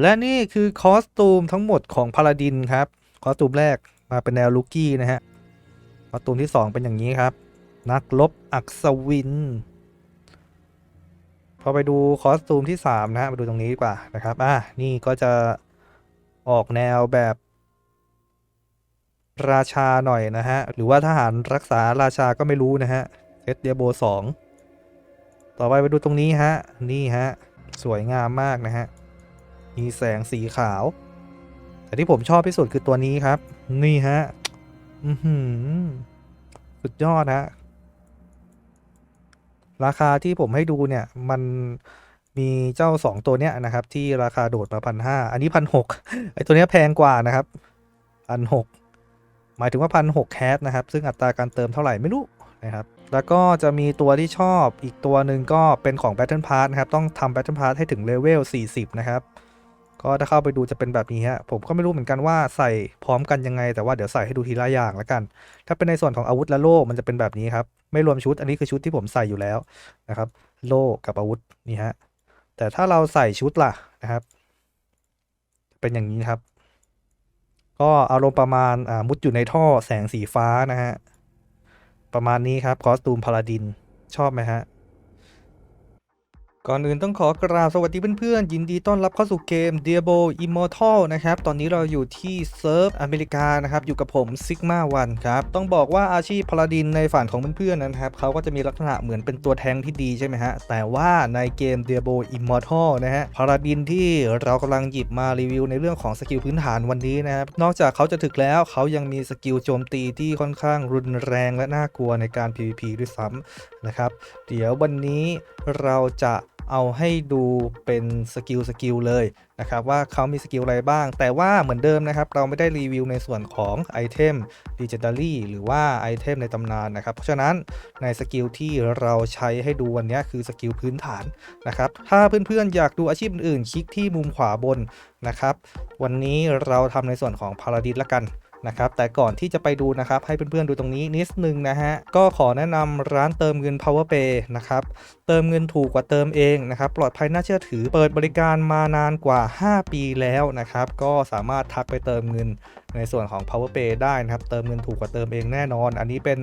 และนี่คือคอสตูมทั้งหมดของพาลาดินครับ คอสตูมแรกมาเป็นแนวลูกี้นะฮะ คอสตูมที่ 2 เป็นอย่างนี้ครับ นักลบอักษวิน พอไปดูคอสตูมที่ 3 นะฮะมาดูตรงนี้ดีกว่านะครับ อะนี่ก็จะออกแนวแบบราชาหน่อยนะฮะ หรือว่าทหารรักษาราชาก็ไม่รู้นะฮะเซตเดียโบสองต่อไปไปดูตรงนี้ฮะ นี่ฮะ สวยงามมากนะฮะ มีแสงสีขาว แต่ที่ผมชอบที่สุดคือตัวนี้ครับ นี่ฮะ อือหือ สุดยอดฮะ ราคาที่ผมให้ดูเนี่ย มันมีเจ้าสองตัวเนี้ยนะครับ ที่ราคาโดดมาพันห้าอันนี้พันหกไอตัวเนี้ยแพงกว่านะครับพันหกหมายถึงว่าพันหกแคสนะครับ ซึ่งอัตราการเติมเท่าไหร่ไม่รู้นะครับ แล้วก็จะมีตัวที่ชอบอีกตัวหนึ่งก็เป็นของ Battle Pass นะครับ ต้องทำ Battle Pass ให้ถึงเลเวล40 นะครับ ก็ถ้าเข้าไปดูจะเป็นแบบนี้ฮะผมก็ไม่รู้เหมือนกันว่าใส่พร้อมกันยังไง แต่ว่าเดี๋ยวใส่ให้ดูทีละอย่างละกัน ถ้าเป็นในส่วนของอาวุธและโล่มันจะเป็นแบบนี้ครับ ไม่รวมชุด อันนี้คือชุดที่ผมใส่อยู่แล้วนะครับ โล่กับอาวุธนี่ฮะ แต่ถ้าเราใส่ชุดล่ะนะครับ เป็นอย่างนี้ครับ ก็อารมณ์ประมาณอามุดอยู่ในท่อแสงสีฟ้านะฮะ ประมาณนี้ครับคอสตูมพาลาดินชอบไหมฮะ ก่อนอื่นต้องขอกราบสวัสดีเพื่อนๆ ยินดีต้อนรับเข้าสู่เกม Diablo Immortal นะครับ ตอนนี้เราอยู่ที่เซิร์ฟอเมริกานะครับ อยู่กับผม Sigma 1ครับ ต้องบอกว่าอาชีพพลาดินในฝันของเพื่อนๆนะครับ เขาก็จะมีลักษณะเหมือนเป็นตัวแทงที่ดีใช่ไหมฮะ แต่ว่าในเกม Diablo Immortal นะฮะพลาดินที่เรากำลังหยิบมารีวิวในเรื่องของสกิลพื้นฐานวันนี้นะครับ นอกจากเขาจะถึกแล้วเขายังมีสกิลโจมตีที่ค่อนข้างรุนแรงและน่ากลัวในการ PVP ด้วยซ้ำนะครับ เดี๋ยววันนี้เราจะ เอาให้ดูเป็นสกิลสกิลเลยนะครับว่าเขามีสกิลอะไรบ้าง แต่ว่าเหมือนเดิมนะครับ เราไม่ได้รีวิวในส่วนของไอเทม Legendary หรือว่าไอเทมในตำนานนะครับ เพราะฉะนั้นในสกิลที่เราใช้ให้ดูวันนี้คือสกิลพื้นฐานนะครับ ถ้าเพื่อนๆอยากดูอาชีพอื่นๆ คลิกที่มุมขวาบนนะครับ วันนี้เราทำในส่วนของพาราดินละกันนะครับแต่ก่อนที่จะไปดูนะครับให้เพื่อนๆดูตรงนี้นิดนึงนะฮะก็ขอแนะนำร้านเติมเงิน PowerPay นะครับเติมเงินถูกกว่าเติมเองนะครับ ปลอดภัยน่าเชื่อถือ เปิดบริการมานานกว่า 5 ปีแล้วนะครับ ก็สามารถทักไปเติมเงินในส่วนของ PowerPay ได้นะครับ เติมเงินถูกกว่าเติมเองแน่นอน อันนี้เป็น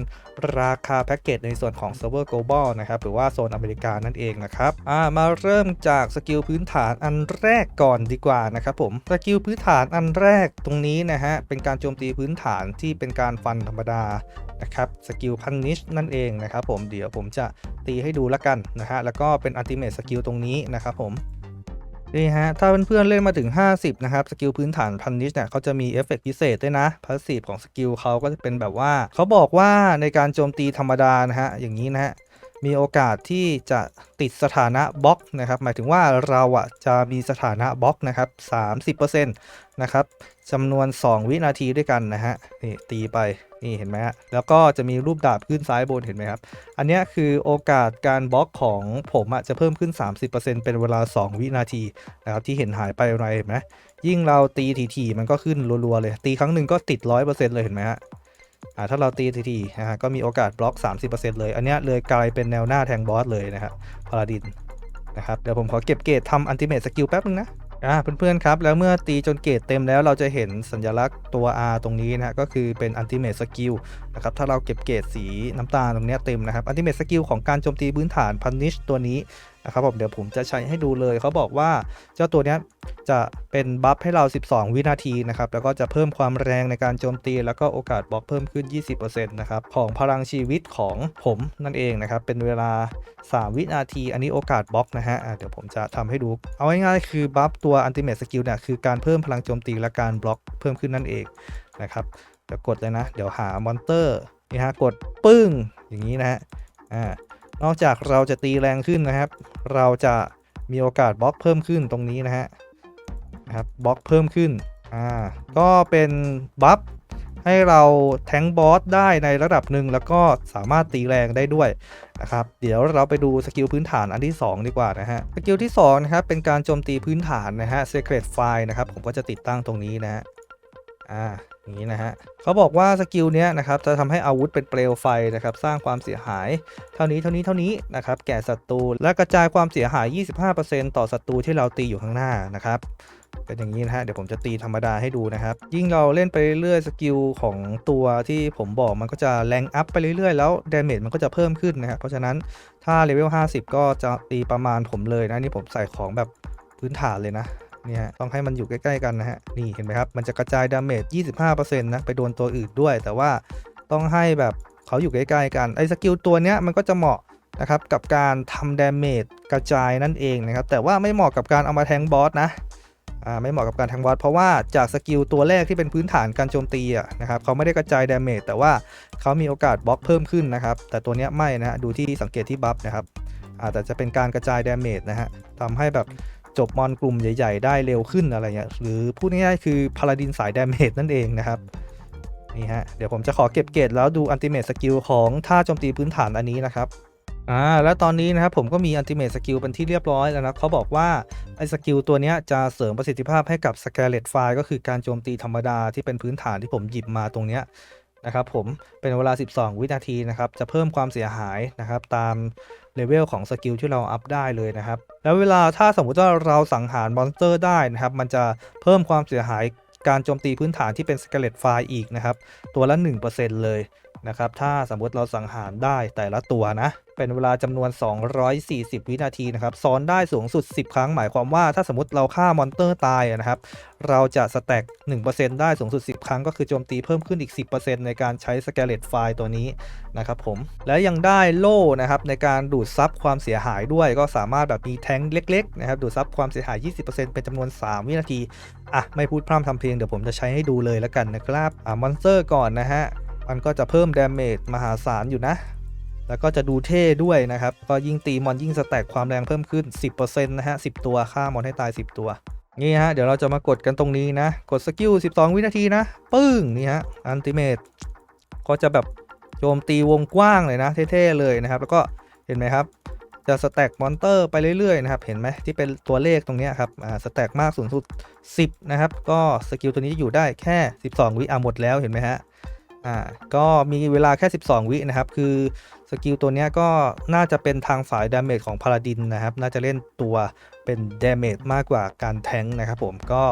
ราคาแพ็กเกจในส่วนของ Server Global นะครับ หรือว่าโซนอเมริกานั่นเองนะครับมาเริ่มจากสกิลพื้นฐานอันแรกก่อนดีกว่านะครับผม สกิลพื้นฐานอันแรกตรงนี้นะฮะ เป็นการโจมตีพื้นฐานที่เป็นการฟันธรรมดา นะครับสกิลพันนิชนั่นเองนะครับผมเดี๋ยวผมจะตีให้ดูละกันนะฮะแล้วก็เป็นอัลติเมทสกิลตรงนี้นะครับผมนี่ฮะถ้าเพื่อนๆเล่นมาถึง 50 นะครับ สกิลพื้นฐานพันนิชเนี่ยเขาจะมีเอฟเฟกพิเศษด้วยนะพาสซีฟของสกิลเขาก็จะเป็นแบบว่า เขาบอกว่าในการโจมตีธรรมดานะฮะอย่างนี้นะฮะ มีโอกาสที่จะติดสถานะบล็อกนะครับ หมายถึงว่าเราอะจะมีสถานะบล็อกนะครับ30%นะครับจำนวน 2 วินาทีด้วยกันนะฮะนี่ตีไปนี่เห็นไหมฮะแล้วก็จะมีรูปดาบขึ้นซ้ายบนเห็นไหมครับ อันนี้คือโอกาสการบล็อกของผมอะจะเพิ่มขึ้น 30%เป็นเวลา 2 วินาทีนะครับที่เห็นหายไปอะไรเห็นไหมยิ่งเราตีถี่ๆมันก็ขึ้นรัวๆเลย ตีครั้งหนึ่งก็ติด 100%เลยเห็นไหมฮะ ถ้าเราตีถี่ๆนะฮะก็มีโอกาสบล็อก 30%เลย อันเนี้ยเลยกลายเป็นแนวหน้าแทงบอสเลยนะครับพาราดินนะครับเดี๋ยวผมขอเก็บเกรดทำอันติเมตสกิลแป๊บนึงนะอ่าเพื่อนๆครับ แล้วเมื่อตีจนเกรดเต็มแล้วเราจะเห็นสัญลักษณ์ตัว R ตรงนี้นะฮะก็คือเป็น Ultimate Skill นะครับถ้าเราเก็บเกรดสีน้ำตาลตรงเนี้ยเต็มนะครับ Ultimate Skill ของการโจมตีพื้นฐาน Punish ตัวนี้ นะครับผมเดี๋ยวผมจะใช้ให้ดูเลยเขาบอกว่าเจ้าตัวนี้จะเป็นบัฟให้เรา 12 วินาทีนะครับแล้วก็จะเพิ่มความแรงในการโจมตี แล้วก็โอกาสบล็อกเพิ่มขึ้น 20%นะครับของพลังชีวิตของผมนั่นเองนะครับเป็นเวลา 3 วินาที อันนี้โอกาสบล็อกนะฮะเดี๋ยวผมจะทำให้ดู เอาง่ายๆคือบัฟตัว Ultimate Skill เนี่ยคือการเพิ่มพลังโจมตีและการบล็อกเพิ่มขึ้นนั่นเองนะครับเดี๋ยวกดเลยนะ เดี๋ยวหามอนเตอร์นี่ฮะกดปึ้งอย่างนี้นะฮะอ่า นอกจากเราจะตีแรงขึ้นนะครับ เราจะมีโอกาสบล็อกเพิ่มขึ้นตรงนี้นะฮะนะครับบล็อกเพิ่มขึ้นอ่าก็เป็นบัฟให้เราแทงบอสได้ในระดับหนึ่งแล้วก็สามารถตีแรงได้ด้วยนะครับเดี๋ยวเราไปดูสกิลพื้นฐานอันที่ 2 ดีกว่านะฮะสกิลที่2นะครับเป็นการโจมตีพื้นฐานนะฮะ Secret File นะครับผมก็จะติดตั้งตรงนี้นะฮะอ่า นี้นะฮะเขาบอกว่าสกิลเนี้ยนะครับจะทำให้อาวุธเป็นเปลวไฟนะครับสร้างความเสียหาย เท่านี้เท่านี้เท่านี้นะครับแก่ศัตรูและกระจายความเสียหาย 25%ต่อศัตรูที่เราตีอยู่ข้างหน้านะครับเป็นอย่างนี้นะฮะเดี๋ยวผมจะตีธรรมดาให้ดูนะครับ ยิ่งเราเล่นไปเรื่อยสกิลของตัวที่ผมบอกมันก็จะแรงอัพไปเรื่อยๆ แล้วดาเมจมันก็จะเพิ่มขึ้นนะครับเพราะฉะนั้นถ้าเลเวล50 ก็จะตีประมาณผมเลยนะนี่ผมใส่ของแบบพื้นฐานเลยนะ เนี่ยต้องให้มันอยู่ใกล้ๆกันนะฮะนี่เห็นไหมครับมันจะกระจายดาเมจ 25%นะไปโดนตัวอื่นด้วย แต่ว่าต้องให้แบบเขาอยู่ใกล้ๆกันไอ้สกิลตัวเนี้ยมันก็จะเหมาะนะครับกับการทำดาเมจกระจายนั่นเองนะครับแต่ว่าไม่เหมาะกับการเอามาแทงบอสนะอ่าไม่เหมาะกับการแทงบอสเพราะว่าจากสกิลตัวแรกที่เป็นพื้นฐานการโจมตีอะนะครับเขาไม่ได้กระจายดาเมจแต่ว่าเขามีโอกาสบล็อกเพิ่มขึ้นนะครับแต่ตัวเนี้ยไม่นะฮะดูที่สังเกตที่บัฟนะครับอาจจะเป็นการกระจายดาเมจนะฮะทำให้แบบ จบมอนกลุ่มใหญ่ ๆ ได้เร็วขึ้นอะไรเงี้ยหรือพูดง่ายๆคือพาราดินสายดาเมจนั่นเองนะครับนี่ฮะเดี๋ยวผมจะขอเก็บเกรดแล้วดูอันติเม e สกิลของท่าโจมตีพื้นฐานอันนี้นะครับอ่าแล้วตอนนี้นะครับผมก็มีอันติเม e สกิลเป็นที่เรียบร้อยแล้วนะเขาบอกว่าไอ้สกิลตัวนี้จะเสริมประสิทธิภาพให้กับสเกเลตไฟก็คือการโจมตีธรรมดาที่เป็นพื้นฐานที่ผมหยิบมาตรงเนี้ย นะครับผมเป็นเวลา 12 วินาทีนะครับจะเพิ่มความเสียหายนะครับตามเลเวลของสกิลที่เราอัพได้เลยนะครับ แล้วเวลาถ้าสมมุติว่าเราสังหารมอนสเตอร์ได้นะครับ มันจะเพิ่มความเสียหายการโจมตีพื้นฐานที่เป็นสเกเลตไฟอีกนะครับ ตัวละ 1%เลยนะครับ ถ้าสมมติเราสังหารได้แต่ละตัวนะ เป็นเวลาจำนวน 240 วินาทีนะครับซ้อนได้สูงสุด 10 ครั้ง หมายความว่าถ้าสมมติเราฆ่ามอนเตอร์ตายนะครับ เราจะสแต็ก1%ได้สูงสุด 10 ครั้ง ก็คือโจมตีเพิ่มขึ้นอีก 10%ในการใช้สเกเลตไฟล์ตัวนี้นะครับผม และยังได้โล่นะครับในการดูดซับความเสียหายด้วย ก็สามารถแบบมีแท้งเล็กๆนะครับดูดซับความเสียหาย 20%เป็นจำนวน 3 วินาทีอะไม่พูดพร่ำทำเพลงเดี๋ยวผมจะใช้ให้ดูเลยแล้วกันนะครับอ่ามอนสเตอร์ก่อนนะฮะมันก็จะเพิ่มดาเมจมหาศาลอยู่นะ แล้วก็จะดูเท่ด้วยนะครับ ก็ยิ่งตีมอนยิ่งสแต็กความแรงเพิ่มขึ้น 10%นะฮะ 10 ตัวฆ่ามอนให้ตาย 10 ตัวนี่ฮะ เดี๋ยวเราจะมากดกันตรงนี้นะ กดสกิล 12 วินาทีนะ ปึ้ง นี่ฮะ อันติเมตก็จะแบบโจมตีวงกว้างเลยนะ เท่ๆเลยนะครับ แล้วก็เห็นไหมครับ จะสแต็กมอนเตอร์ไปเรื่อยๆนะครับ เห็นไหมที่เป็นตัวเลขตรงนี้ครับ อ่า สแต็กมากสูงสุด 10 นะครับ ก็สกิลตัวนี้จะอยู่ได้แค่ 12 วิอะหมดแล้ว เห็นไหมฮะ อ่าก็มีเวลาแค่ 12 วินะครับ คือสกิลตัวนี้ก็น่าจะเป็นทางสายดาเมจของพาราดินนะครับ น่าจะเล่นตัวเป็นดาเมจมากกว่าการแทงนะครับผมก็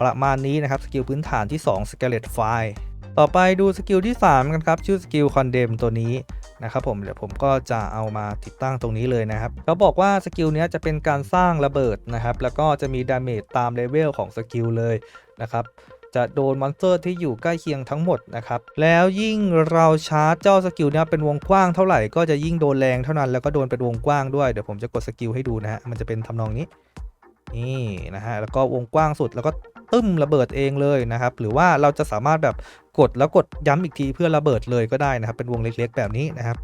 ประมาณนี้นะครับ สกิลพื้นฐานที่ 2 s k e l e t Fire ต่อไปดูสกิลที่ 3 กันครับ ชื่อสกิล Condemn ตัวนี้นะครับผมเดี๋ยวผมก็จะเอามาติดตั้งตรงนี้เลยนะครับเขาบอกว่าสกิลนี้จะเป็นการสร้างระเบิดนะครับ แล้วก็จะมีดาเมจตามเลเวลของสกิลเลยนะครับ จะโดนมอนสเตอร์ที่อยู่ใกล้เคียงทั้งหมดนะครับแล้วยิ่งเราชาร์จเจ้าสกิลเนี้ยเป็นวงกว้างเท่าไหร่ก็จะยิ่งโดนแรงเท่านั้นแล้วก็โดนเป็นวงกว้างด้วยเดี๋ยวผมจะกดสกิลให้ดูนะฮะมันจะเป็นทำนองนี้นี่นะฮะแล้วก็วงกว้างสุดแล้วก็ตึ้มระเบิดเองเลยนะครับ หรือว่าเราจะสามารถแบบกดแล้วกดย้ำอีกทีเพื่อระเบิดเลยก็ได้นะครับ เป็นวงเล็กๆแบบนี้นะครับ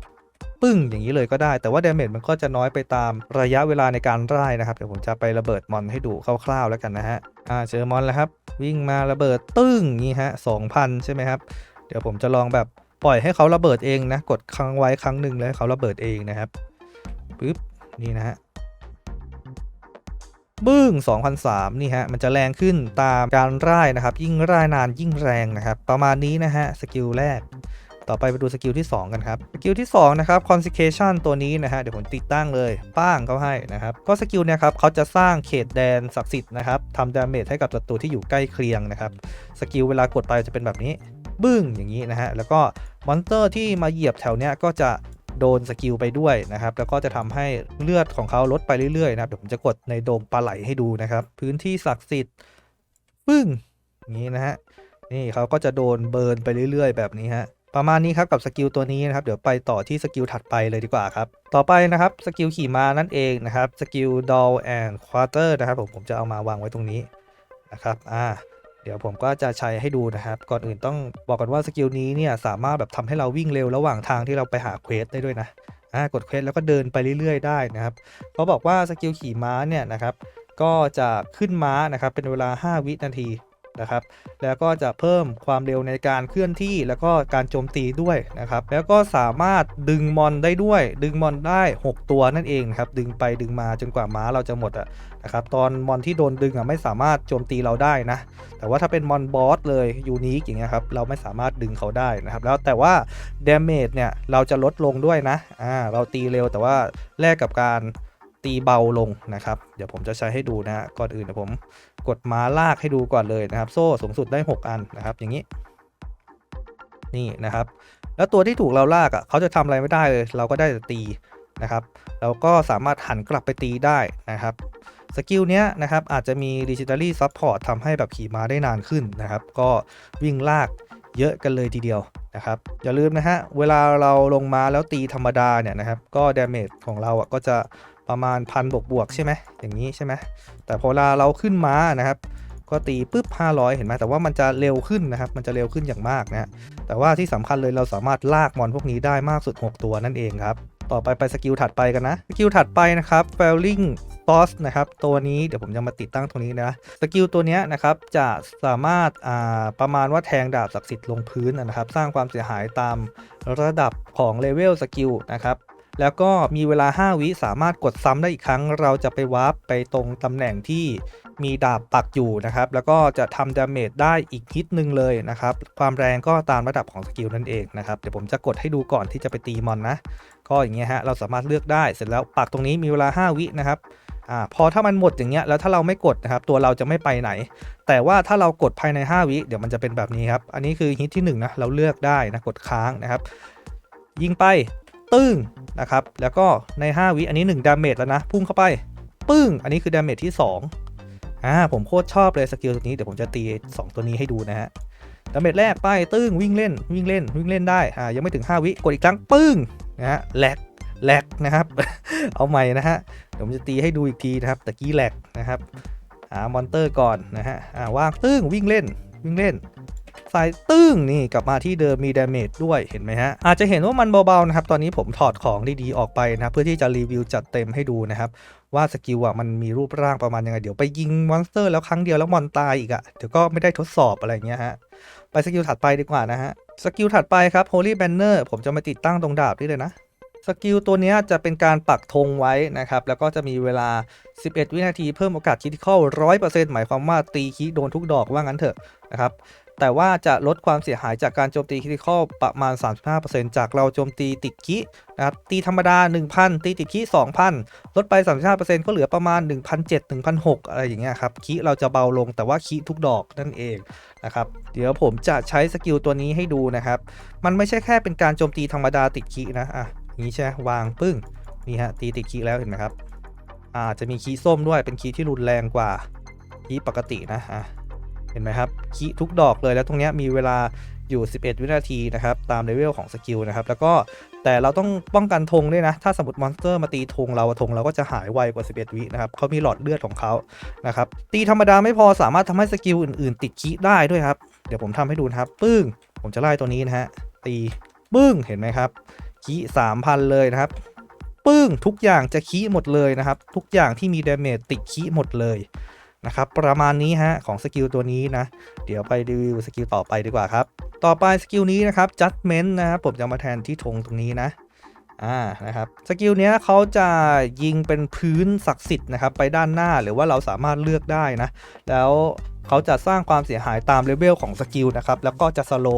ปึ้งอย่างนี้เลยก็ได้ แต่ว่าดาเมจมันก็จะน้อยไปตามระยะเวลาในการร่ายนะครับ เดี๋ยวผมจะไประเบิดมอนให้ดูคร่าวๆแล้วกันนะฮะอ่าเจอมอนแล้วครับ วิ่งมาระเบิดตึ้งนี่ฮะสองพันใช่ไหมครับ เดี๋ยวผมจะลองแบบปล่อยให้เขาระเบิดเองนะ กดค้างไว้ครั้งหนึ่งแล้วให้เขาระเบิดเองนะครับปึ๊บนี่นะฮะบึ้ง2003 นี่ฮะ มันจะแรงขึ้นตามการร่ายนะครับ ยิ่งร่ายนานยิ่งแรงนะครับ ประมาณนี้นะฮะ สกิลแรก ต่อไปไปดูสกิลที่ 2 กันครับสกิลที่2นะครับ consecration ตัวนี้นะฮะเดี๋ยวผมติดตั้งเลย ป้างเขาให้นะครับ ก็สกิลเนี่ยครับเขาจะสร้างเขตแดนศักดิ์สิทธิ์นะครับทำดาเมจให้กับศัตรูที่อยู่ใกล้เคียงนะครับสกิลเวลากดไปจะเป็นแบบนี้ บึ้งอย่างนี้นะฮะแล้วก็มอนสเตอร์ที่มาเหยียบแถวเนี้ยก็จะโดนสกิลไปด้วยนะครับ แล้วก็จะทำให้เลือดของเขาลดไปเรื่อยๆนะครับ เดี๋ยวผมจะกดในโดมปลาไหลให้ดูนะครับ พื้นที่ศักดิ์สิทธิ์ปึ้งอย่างนี้นะฮะ นี่เขาก็จะโดนเบิร์นไปเรื่อยๆ แบบนี้ฮะ ประมาณนี้ครับกับสกิลตัวนี้นะครับเดี๋ยวไปต่อที่สกิลถัดไปเลยดีกว่าครับต่อไปนะครับสกิลขี่ม้านั่นเองนะครับสกิล doll and quarter นะครับผมผมจะเอามาวางไว้ตรงนี้นะครับอ่าเดี๋ยวผมก็จะใช้ให้ดูนะครับ ก่อนอื่นต้องบอกกันว่าสกิลนี้เนี่ยสามารถแบบทำให้เราวิ่งเร็วระหว่างทางที่เราไปหาเควสได้ด้วยนะอ่ากดเควสแล้วก็เดินไปเรื่อยๆได้นะครับเขาบอกว่าสกิลขี่ม้าเนี่ยนะครับก็จะขึ้นม้านะครับเป็นเวลา 5 วินาที นะครับ แล้วก็จะเพิ่มความเร็วในการเคลื่อนที่แล้วก็การโจมตีด้วยนะครับ แล้วก็สามารถดึงมอนได้ด้วย ดึงมอนได้ 6 ตัวนั่นเองครับ ดึงไปดึงมาจนกว่าม้าเราจะหมดอะนะครับ ตอนมอนที่โดนดึงอะไม่สามารถโจมตีเราได้นะ แต่ว่าถ้าเป็นมอนบอสเลยยูนิคอย่างเงี้ยครับ เราไม่สามารถดึงเขาได้นะครับ แล้วแต่ว่าเดาเมจเนี่ยเราจะลดลงด้วยนะ อ่า เราตีเร็วแต่ว่าแลกกับการตีเบาลงนะครับ เดี๋ยวผมจะใช้ให้ดูนะก่อนอื่นเดี๋ยวผม กดม้าลากให้ดูก่อนเลยนะครับ โซ่สูงสุดได้ 6 อันนะครับ อย่างนี้ นี่นะครับ แล้วตัวที่ถูกเราลากอะเขาจะทำอะไรไม่ได้เลย เราก็ได้แต่ตีนะครับ เราก็สามารถหันกลับไปตีได้นะครับสกิลเนี้ยนะครับอาจจะมีดิจิทัลลี่ซัพพอร์ตทำให้แบบขี่ม้าได้นานขึ้นนะครับ ก็วิ่งลากเยอะกันเลยทีเดียวนะครับ อย่าลืมนะฮะ เวลาเราลงมาแล้วตีธรรมดาเนี่ยนะครับ ก็ดาเมจของเราอะก็จะ ประมาณพันบวกบวกใช่ไหมอย่างนี้ใช่ไหมแต่พอเวลาเราขึ้นม้านะครับ ก็ตีปุ๊บ 500 เห็นไหมแต่ว่ามันจะเร็วขึ้นนะครับ มันจะเร็วขึ้นอย่างมากนะแต่ว่าที่สำคัญเลยเราสามารถลากมอนพวกนี้ได้มากสุด 6 ตัวนั่นเองครับ ต่อไปไปสกิลถัดไปกันนะ สกิลถัดไปนะครับ f a i l i n g Boss นะครับตัวนี้เดี๋ยวผมจะมาติดตั้งตรงนี้นะสกิลตัวนี้นะครับจะสามารถอ่าประมาณว่าแทงดาบศักดิ์สิทธิ์ลงพื้นนะครับ สร้างความเสียหายตามระดับของเลเวลสกิลนะครับ แล้วก็มีเวลา 5 วิสามารถกดซ้ำได้อีกครั้ง เราจะไปวาร์ปไปตรงตำแหน่งที่มีดาบปักอยู่นะครับ แล้วก็จะทำดาเมจได้อีกฮิตหนึ่งเลยนะครับ ความแรงก็ตามระดับของสกิลนั่นเองนะครับ เดี๋ยวผมจะกดให้ดูก่อนที่จะไปตีมอนนะ ก็อย่างเงี้ยฮะ เราสามารถเลือกได้ เสร็จแล้วปักตรงนี้มีเวลา 5 วินะครับอ่าพอถ้ามันหมดอย่างเงี้ยแล้วถ้าเราไม่กดนะครับตัวเราจะไม่ไปไหน แต่ว่าถ้าเรากดภายใน 5 วิเดี๋ยวมันจะเป็นแบบนี้ครับ อันนี้คือฮิตที่1นะเราเลือกได้นะกดค้างนะครับ ยิงไป ตึ้งนะครับ แล้วก็ใน 5 วิอันนี้ 1 ดาเมจแล้วนะ พุ่งเข้าไป ปึ้ง อันนี้คือดาเมจที่ 2อ่าผมโคตรชอบเลยสกิลตัวนี้ เดี๋ยวผมจะตี 2 ตัวนี้ให้ดูนะฮะ ดาเมจแรกไปตึ้งวิ่งเล่น วิ่งเล่น วิ่งเล่นได้ อ่า ยังไม่ถึง 5 วิ กดอีกครั้ง ปึ้ง นะฮะแหลกแหลกนะครับ เอาใหม่นะฮะ เดี๋ยวผมจะตีให้ดูอีกทีนะครับ ตะกี้แหลกนะครับ หามอนเตอร์ก่อนนะฮะ อ่า วางตึ้งวิ่งเล่น วิ่งเล่น ใส่ตึ้งนี่กลับมาที่เดิมมีดาเมจด้วยเห็นไหมฮะอาจจะเห็นว่ามันเบาๆนะครับตอนนี้ผมถอดของดีๆออกไปนะเพื่อที่จะรีวิวจัดเต็มให้ดูนะครับว่าสกิลอะมันมีรูปร่างประมาณยังไงเดี๋ยวไปยิงมอนสเตอร์แล้วครั้งเดียวแล้วมอนตายอีกอะเดี๋ยวก็ไม่ได้ทดสอบอะไรเงี้ยฮะไปสกิลถัดไปดีกว่านะฮะสกิลถัดไปครับ Holy Banner ผมจะมาติดตั้งตรงดาบนี่เลยนะ สกิลตัวนี้จะเป็นการปักธงไว้นะครับ แล้วก็จะมีเวลา 11 วินาทีเพิ่มโอกาสคิดเข้า 100%หมายความว่าตีคีโดนทุกดอกว่างั้นเถอะนะครับ แต่ว่าจะลดความเสียหายจากการโจมตีคริติคอลประมาณ 35%จากเราโจมตีติดคินะครับตีธรรมดา 1,000 ตีติดคิ2,000 ลดไป 35%ก็เหลือประมาณ 1,700 1,600 อะไรอย่างเงี้ยครับคิเราจะเบาลงแต่ว่าคิทุกดอกนั่นเองนะครับเดี๋ยวผมจะใช้สกิลตัวนี้ให้ดูนะครับ มันไม่ใช่แค่เป็นการโจมตีธรรมดาติดคีนะอะ นี้ใช่วางปึ้งนี่ฮะตีติดคีแล้วเห็นไหมครับอ่าจะมีคีส้มด้วยเป็นคีที่รุนแรงกว่าคีปกตินะอะเห็นไหมครับคีทุกดอกเลยแล้วตรงนี้มีเวลาอยู่ 11 วินาทีนะครับตามเลเวลของสกิลนะครับแล้วก็แต่เราต้องป้องกันธงด้วยนะ ถ้าสมมติมอนสเตอร์มาตีธงเราธงเราก็จะหายไวกว่า 11 วินะครับเขามีหลอดเลือดของเขานะครับตีธรรมดาไม่พอสามารถทำให้สกิลอื่นๆ ติดคีได้ด้วยครับเดี๋ยวผมทำให้ดูนะครับปึ้งผมจะไล่ตัวนี้นะฮะตีปึ้งเห็นไหมครับ คีสามพันเลยนะครับ ปึ้งทุกอย่างจะคีหมดเลยนะครับ ทุกอย่างที่มีเดเมจติดคีหมดเลยนะครับประมาณนี้ฮะของสกิลตัวนี้นะ เดี๋ยวไปรีวิวสกิลต่อไปดีกว่าครับ ต่อไปสกิลนี้นะครับ judgment นะครับผมจะมาแทนที่ธงตรงนี้นะอ่านะครับสกิลเนี้ยเขาจะยิงเป็นพื้นศักดิ์สิทธิ์นะครับ ไปด้านหน้าหรือว่าเราสามารถเลือกได้นะ แล้ว เขาจะสร้างความเสียหายตามเลเวลของสกิลนะครับ แล้วก็จะสโล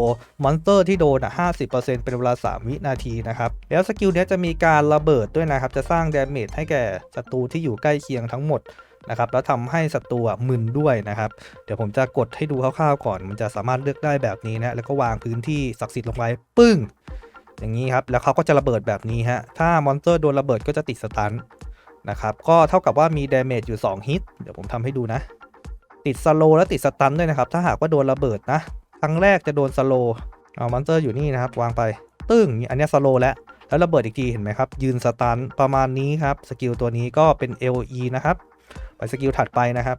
มอนสเตอร์ที่โดนอะ50%เป็นเวลา 3 วินาทีนะครับ แล้วสกิลนี้จะมีการระเบิดด้วยนะครับ จะสร้างเดาเมจให้แก่ศัตรูที่อยู่ใกล้เคียงทั้งหมดนะครับแล้วทำให้ศัตรูมึนด้วยนะครับ เดี๋ยวผมจะกดให้ดูคร่าวๆก่อน มันจะสามารถเลือกได้แบบนี้นะแล้วก็วางพื้นที่ศักดิ์สิทธิ์ลงไปปึ้ง อย่างนี้ครับ แล้วเขาก็จะระเบิดแบบนี้ฮะถ้ามอนสเตอร์โดนระเบิดก็จะติดสตันนะครับก็เท่ากับว่ามีดาเมจอยู่ 2 ฮิต เดี๋ยวผมทำให้ดูนะ ติดสโลและติดสตันด้วยนะครับ ถ้าหากว่าโดนระเบิดนะครั้งแรกจะโดนสโลเอามอนสเตอร์อยู่นี่นะครับ วางไป ตึ้งอันนี้สโลแล้วแล้วระเบิดอีกทีเห็นไหมครับ ยืนสตันประมาณนี้ครับ สกิลตัวนี้ก็เป็น LE นะครับ ไปสกิลถัดไปนะครับ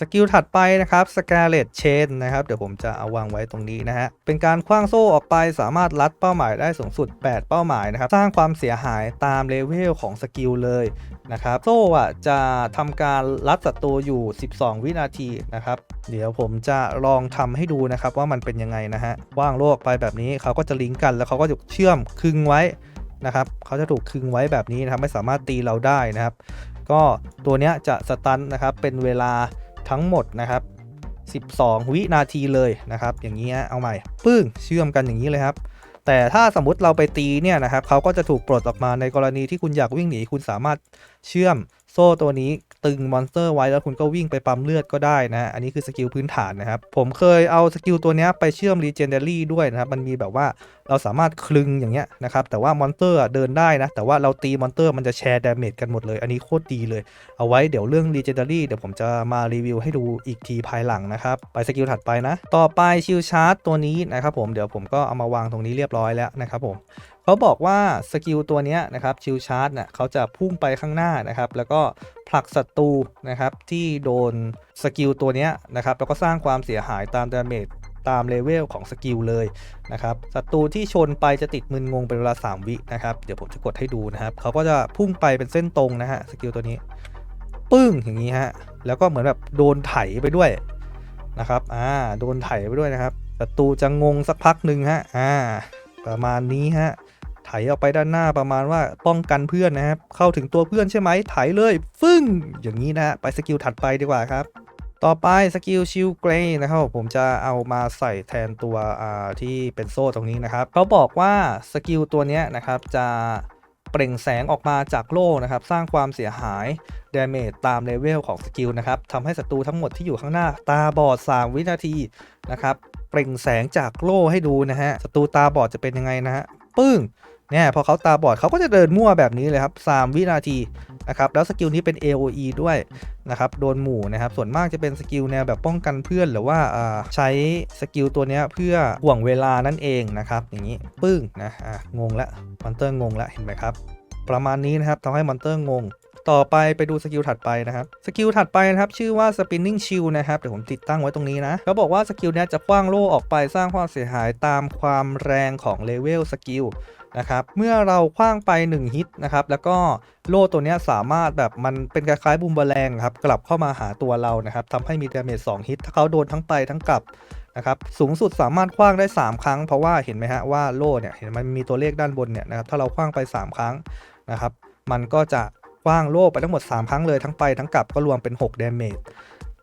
สกิลถัดไปนะครับ Scarlet Chain นะครับเดี๋ยวผมจะเอาวางไว้ตรงนี้นะฮะเป็นการคว้างโซ่ออกไปสามารถลัดเป้าหมายได้สูงสุด 8 เป้าหมายนะครับสร้างความเสียหายตามเลเวลของสกิลเลยนะครับโซ่อะจะทำการลัดศัตรูอยู่ 12 วินาทีนะครับเดี๋ยวผมจะลองทำให้ดูนะครับว่ามันเป็นยังไงนะฮะว่างโลกไปแบบนี้เขาก็จะลิงก์กันแล้วเขาก็จะเชื่อมคึงไว้นะครับเขาจะถูกคึงไว้แบบนี้นะครับไม่สามารถตีเราได้นะครับ ก็ตัวเนี้ยจะสตันนะครับเป็นเวลา ทั้งหมดนะครับ 12 วินาทีเลยนะครับ อย่างนี้เอาใหม่ปึ้งเชื่อมกันอย่างนี้เลยครับ แต่ถ้าสมมติเราไปตีเนี่ยนะครับเขาก็จะถูกปลดออกมาในกรณีที่คุณอยากวิ่งหนี คุณสามารถเชื่อมโซ่ตัวนี้ ตึงมอนสเตอร์ไว้แล้วคุณก็วิ่งไปปั๊มเลือดก็ได้นะ อันนี้คือสกิลพื้นฐานนะครับ ผมเคยเอาสกิลตัวนี้ไปเชื่อม Legendary ด้วยนะครับ มันมีแบบว่าเราสามารถคลึงอย่างเงี้ยนะครับ แต่ว่ามอนสเตอร์เดินได้นะ แต่ว่าเราตีมอนสเตอร์มันจะแชร์ดาเมจกันหมดเลย อันนี้โคตรดีเลย เอาไว้เดี๋ยวเรื่อง Legendary เดี๋ยวผมจะมารีวิวให้ดูอีกทีภายหลังนะครับ ไปสกิลถัดไปนะ ต่อไปชิลชาร์จตัวนี้นะครับผม เดี๋ยวผมก็เอามาวางตรงนี้เรียบร้อยแล้วนะครับผมเขาบอกว่าสกิลตัวนี้นะครับชิลชาร์จเนี่ยเขาจะพุ่งไปข้างหน้านะครับ แล้วก็ ผลักศัตรูนะครับที่โดนสกิลตัวนี้นะครับแล้วก็สร้างความเสียหายตามดาเมจตามเลเวลของสกิลเลยนะครับศัตรูที่ชนไปจะติดมึนงงเป็นเวลา 3 วินะครับเดี๋ยวผมจะกดให้ดูนะครับเขาก็จะพุ่งไปเป็นเส้นตรงนะฮะสกิลตัวนี้ ปึ้งอย่างนี้ฮะแล้วก็เหมือนแบบโดนไถไปด้วยนะครับอ่าโดนไถไปด้วยนะครับศัตรูจะงงสักพักหนึ่งฮะอ่าประมาณนี้ฮะ ไถออกไปด้านหน้าประมาณว่าป้องกันเพื่อนนะครับ เข้าถึงตัวเพื่อนใช่ไหมไถเลยฟึ่งอย่างนี้นะฮะไปสกิลถัดไปดีกว่าครับ ต่อไปสกิลชิลเกรย์นะครับผมจะเอามาใส่แทนตัวที่เป็นโซ่ตรงนี้นะครับเขาบอกว่าสกิลตัวนี้นะครับจะเปล่งแสงออกมาจากโล่นะครับ สร้างความเสียหายเดเมจตามเลเวลของสกิลนะครับทำให้ศัตรูทั้งหมดที่อยู่ข้างหน้าตาบอด 3 วินาทีนะครับ เปล่งแสงจากโล่ให้ดูนะฮะศัตรูตาบอดจะเป็นยังไงนะฮะ ปึ้ง เนี่ยพอเขาตาบอดเขาก็จะเดินมั่วแบบนี้เลยครับ 3 วินาทีนะครับแล้วสกิลนี้เป็น AOE ด้วยนะครับโดนหมู่นะครับส่วนมากจะเป็นสกิลแนวแบบป้องกันเพื่อน หรือว่าใช้สกิลตัวนี้เพื่อห่วงเวลานั่นเองนะครับอย่างนี้ปึ้งนะะงงละมอนเตอร์งงละเห็นไหมครับประมาณนี้นะครับทำให้มอนเตอร์งง ต่อไปไปดูสกิลถัดไปนะครับสกิลถัดไปนะครับชื่อว่า spinning shield นะครับเดี๋ยวผมติดตั้งไว้ตรงนี้นะเขาบอกว่าสกิลนี้จะคว้างโล่ออกไปสร้างความเสียหายตามความแรงของเลเวลสกิล นะครับเมื่อเราคว้างไป 1 ฮิตนะครับแล้วก็โล่ตัวนี้สามารถแบบมันเป็นคล้ายๆบูมเบอร์แรงครับกลับเข้ามาหาตัวเรานะครับทำให้มีดาเมจ2ฮิตถ้าเขาโดนทั้งไปทั้งกลับนะครับสูงสุดสามารถคว้างได้ 3 ครั้ง เพราะว่าเห็นไหมฮะว่าโล่เนี่ยเห็นมันมีตัวเลขด้านบนเนี่ยนะครับถ้าเราคว้างไป 3 ครั้งนะครับมันก็จะคว้างโล่ไปทั้งหมด 3 ครั้งเลยทั้งไปทั้งกลับก็รวมเป็น6 damage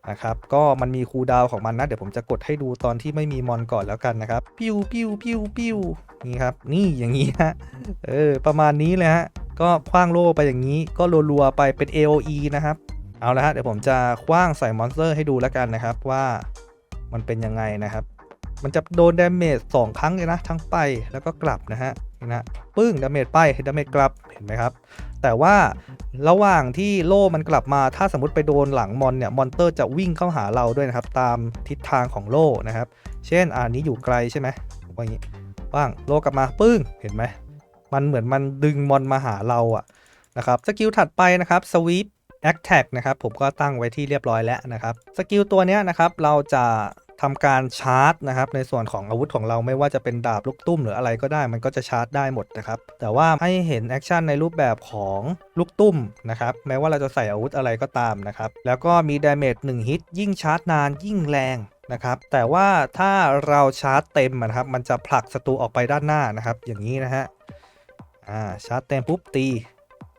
นะครับก็มันมีคูลดาวของมันนะ เดี๋ยวผมจะกดให้ดูตอนที่ไม่มีมอนก่อนแล้วกันนะครับ ปิ้วปิ้วปิ้วปิ้วนี่ครับ นี่อย่างนี้ฮะเออประมาณนี้เลยฮะก็คว้างโล่ไปอย่างนี้ ก็รัวๆไปเป็น AOE นะครับเอาละฮะเดี๋ยวผมจะคว้างใส่มอนสเตอร์ให้ดูแล้วกันนะครับว่ามันเป็นยังไงนะครับ มันจะโดนดาเมจสองครั้งเลยนะ ทั้งไปแล้วก็กลับนะฮะ นะปึ้งดาเมจไปดาเมจกลับเห็นไหมครับ แต่ว่าระหว่างที่โล่มันกลับมา ถ้าสมมติไปโดนหลังมอนเนี่ยมอนเตอร์จะวิ่งเข้าหาเราด้วยนะครับ ตามทิศทางของโล่นะครับ เช่นอันนี้อยู่ไกลใช่ไหมว่าอย่างนี้ว่างโล่กลับมาปึ้งเห็นไหมมันเหมือนมันดึงมอนมาหาเราอะนะครับสกิลถัดไปนะครับสวีป a c t a g นะครับผมก็ตั้งไว้ที่เรียบร้อยแล้วนะครับสกิลตัวนี้นะครับเราจะ ทำการชาร์จนะครับในส่วนของอาวุธของเราไม่ว่าจะเป็นดาบลูกตุ้มหรืออะไรก็ได้ มันก็จะชาร์จได้หมดนะครับแต่ว่าให้เห็นแอคชั่นในรูปแบบของลูกตุ้มนะครับแม้ว่าเราจะใส่อาวุธอะไรก็ตามนะครับแล้วก็มีดาเมจ1ฮิตยิ่งชาร์จนานยิ่งแรงนะครับแต่ว่าถ้าเราชาร์จเต็มนะครับมันจะผลักศัตรูออกไปด้านหน้านะครับอย่างนี้นะฮะอ่าชาร์จเต็มปุ๊บตี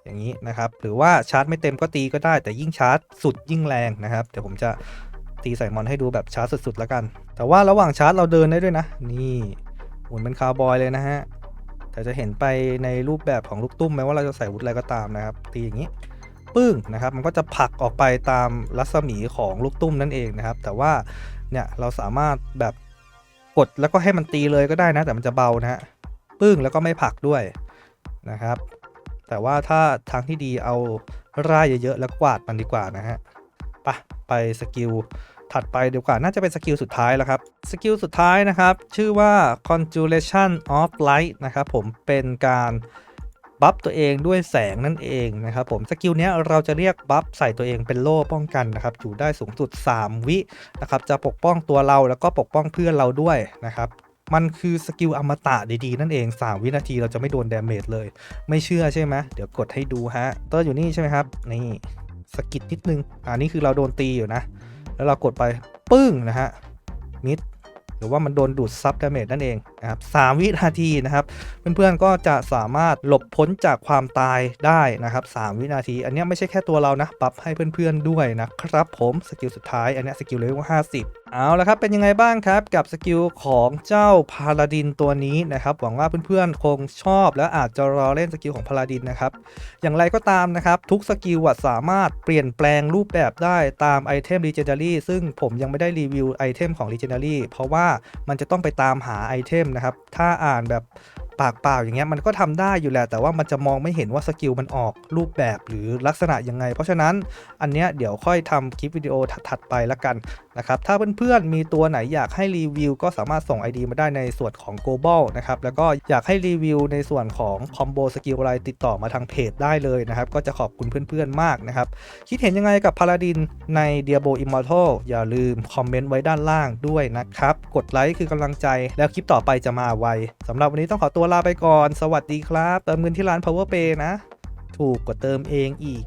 อย่างนี้นะครับหรือว่าชาร์จไม่เต็มก็ตีก็ได้แต่ยิ่งชาร์จสุดยิ่งแรงนะครับเดี๋ยวผมจะ ตีใส่มอนให้ดูแบบชาร์จสุดๆแล้วกัน แต่ว่าระหว่างชาร์จเราเดินได้ด้วยนะ นี่หมุนเป็นคาวบอยเลยนะฮะ แต่จะเห็นไปในรูปแบบของลูกตุ้มแม้ว่าเราจะใส่วุธอะไรก็ตามนะครับ ตีอย่างนี้ปึ้งนะครับ มันก็จะผลักออกไปตามรัศมีของลูกตุ้มนั่นเองนะครับ แต่ว่าเนี่ยเราสามารถแบบกดแล้วก็ให้มันตีเลยก็ได้นะ แต่มันจะเบานะฮะปึ้งแล้วก็ไม่ผลักด้วยนะครับ แต่ว่าถ้าทางที่ดีเอาร่ายเยอะๆแล้วกวาดมันดีกว่านะฮะไปะไปสกิล ถัดไปดีกว่าน่าจะเป็นสกิลสุดท้ายแล้วครับ สกิลสุดท้ายนะครับ ชื่อว่า conjuration of light นะครับผมเป็นการบัฟตัวเองด้วยแสงนั่นเองนะครับผมสกิลนี้เราจะเรียกบัฟใส่ตัวเองเป็นโล่ป้องกันนะครับอยู่ได้สูงสุด 3 วินะครับจะปกป้องตัวเราแล้วก็ปกป้องเพื่อนเราด้วยนะครับมันคือสกิลอมตะดีๆ นั่นเอง 3 วินาทีเราจะไม่โดนเดาเมจเลย ไม่เชื่อใช่ไหมเดี๋ยวกดให้ดูฮะเตอร์อยู่นี่ใช่ไหมครับ นี่สกิดนิดนึง อันนี้คือเราโดนตีอยู่นะ แล้วเรากดไปปึ้งนะฮะมิดหรือว่ามันโดนดูดซับดาเมจนั่นเองนะครับ3วินาทีนะครับ เพื่อนๆก็จะสามารถหลบพ้นจากความตายได้นะครับ 3 วินาที อันนี้ไม่ใช่แค่ตัวเรานะปรับให้เพื่อนๆด้วยนะครับผมสกิลสุดท้ายอันนี้สกิลเลเวล50เอาละครับเป็นยังไงบ้างครับกับสกิลของเจ้าพาลาดินตัวนี้นะครับหวังว่าเพื่อนๆคงชอบ และอาจจะรอเล่นสกิลของพาลาดินนะครับอย่างไรก็ตามนะครับทุกสกิลสามารถเปลี่ยนแปลงรูปแบบได้ตามไอเทม Legendary ซึ่งผมยังไม่ได้รีวิวไอเทมของ Legendary เพราะว่ามันจะต้องไปตามหาไอเทมนะครับถ้าอ่านแบบปากเปล่าอย่างเงี้ยมันก็ทำได้อยู่แหละแต่ว่ามันจะมองไม่เห็นว่าสกิลมันออกรูปแบบหรือลักษณะยังไง เพราะฉะนั้นอันเนี้ยเดี๋ยวค่อยทำคลิปวิดีโอถัดๆไปละกัน นะครับถ้าเพื่อนๆมีตัวไหนอยากให้รีวิว ก็สามารถส่ง ID มาได้ในส่วนของ global นะครับแล้วก็อยากให้รีวิวในส่วนของคอมโบสกิลอะไรติดต่อมาทางเพจได้เลยนะครับก็จะขอบคุณเพื่อนๆมากนะครับคิดเห็นยังไงกับพาลาดินใน Diablo Immortal อย่าลืมคอมเมนต์ไว้ด้านล่างด้วยนะครับกดไลค์คือกำลังใจแล้วคลิปต่อไปจะมาไวสำหรับวันนี้ต้องขอตัวลาไปก่อน สวัสดีครับ เติมเงินที่ร้าน Power Pay นะ ถูกกว่าเติมเองอีก